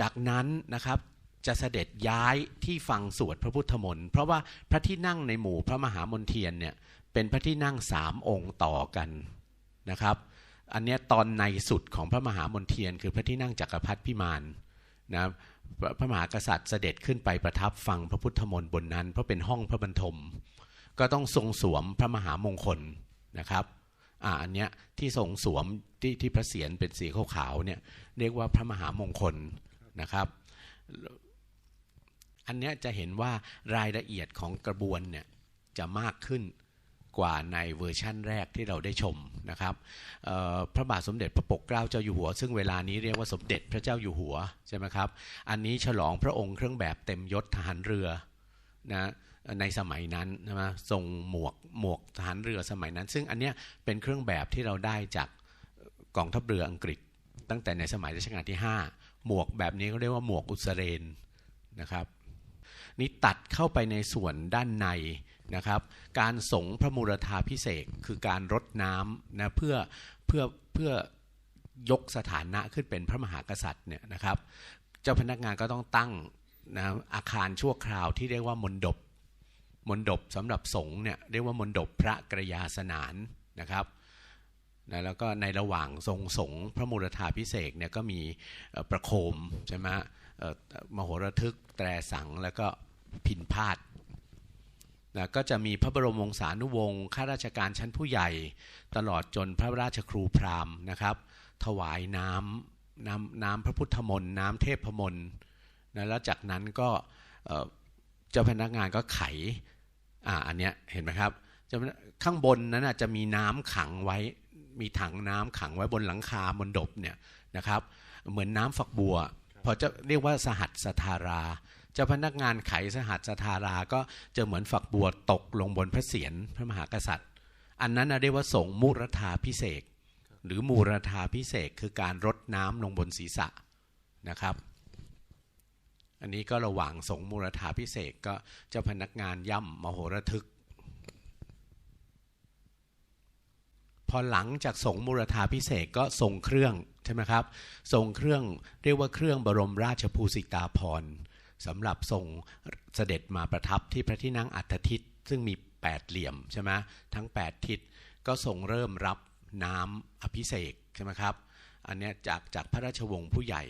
จากนั้นนะครับจะเสด็จย้ายที่ฟังสวดพระพุทธมนต์เพราะว่าพระที่นั่งในหมู่พระมหามนเทียนเนี่ยเป็นพระที่นั่งสามองค์ต่อกันนะครับ อันนี้ตอนในสุดของพระมหามนเทียน คือพระที่นั่งจักรพรรดิพิมานนะพระพระมหากษัตริย์เสด็จขึ้นไปประทับฟังพระพุทธมนต์บนนั้น เพราะเป็นห้องพระบรรทม ก็ต้องทรงสวมพระมหามงคลนะครับอ่าอันเนี้ยที่ทรงสวมที่ที่พระเศียรเป็นสีขาวๆเนี่ยเรียกว่าพระมหามงคล นะครับ อันนี้จะเห็นว่ารายละเอียดของกระบวนเนี่ยจะมากขึ้นกว่าในเวอร์ชั่นแรกที่เราได้ชมนะครับพระบาทสมเด็จพระปกเกล้าเจ้าอยู่หัว ซึ่งเวลานี้เรียกว่าสมเด็จพระเจ้าอยู่หัวใช่ไหมครับ อันนี้ฉลองพระองค์เครื่องแบบเต็มยศทหารเรือนะในสมัยนั้นใช่ไหมทรงหมวกหมวกทหารเรือสมัยนั้น ซึ่งอันเนี้ยเป็นเครื่องแบบที่เราได้จากกองทัพเรืออังกฤษ ตั้งแต่ในสมัยรัชกาลที่ 5 หมวกแบบนี้เขาเรียกว่าหมวกอุสเรนนะครับนี่ตัดเข้าไปในส่วนด้านในนะครับ การสงพระมูรธาพิเศษคือการรดน้ำนะเพื่อเพื่อเพื่อยกสถานะขึ้นเป็นพระมหากษัตริย์เนี่ยนะครับ เจ้าพนักงานก็ต้องตั้งนะอาคารชั่วคราวที่เรียกว่ามณฑปมณฑปสำหรับสงฆ์เนี่ยเรียกว่ามณฑปพระกระยาสนานนะครับ นะแล้วก็ในระหว่างทรงสงฆ์พระมูรธาพิเศษเนี่ยก็มีประโคมใช่ไหมมโหระทึกแตรสังแล้วก็พินพาดนะก็จะมีพระบรมวงศานุวงศ์ข้าราชการชั้นผู้ใหญ่ ตลอดจนพระราชครูพราหมณ์นะครับ ถวายน้ำน้ำน้ำพระพุทธมนต์น้ำเทพมนต์นะแล้วจากนั้นก็เจ้าพนักงานก็ไขอ่าอันเนี้ยเห็นไหมครับข้างบนนั้นจะมีน้ำขังไว้ มีถังน้ำขังไว้บนหลังคาบนดบเนี่ยนะครับ เหมือนน้ำฝักบัวพอจะเรียกว่าสหัสสธาราเจ้าพนักงานไขสหัสสธาราก็จะเหมือนฝักบัวตกลงบนพระเศียรพระมหากษัตริย์ อันนั้นเรียกว่าสงมุรธาพิเศษหรือมูรธาพิเศษคือการรดน้ำลงบนศีรษะนะครับ อันนี้ก็ระหว่างสงมูรธาพิเศษกก็เจ้าพนักงานย่ำมโหระทึก อหลังจากส่งมูรธาพิเศษกก็ส่งเครื่องใช่ไหมครับส่งเครื่องเรียกว่าเครื่องบรมราชภูสิตาภรสำหรับส่งเสด็จมาประทับที่พระที่นั่งอัฏฐทิศซึ่งมี 8 เหลี่ยมใช่ไหมทั้ง 8 ทิศก็ส่งเริ่มรับน้ำอภิเษกใช่ไหมครับอันนี้จากจากพระราชวงศ์ผู้ใหญ่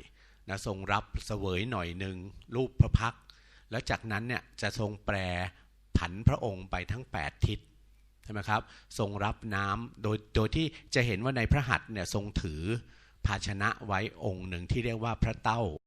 นะทรงรับเสวยหน่อยหนึ่งรูปพระพัก แล้วจากนั้นเนี่ยจะทรงแปรผันพระองค์ไปทั้ง 8 ทิศ ใช่ไหมครับทรงรับน้ำโดยโดยที่จะเห็นว่าในพระหัตถ์เนี่ยทรงถือภาชนะไว้องค์หนึ่งที่เรียกว่าพระเต้า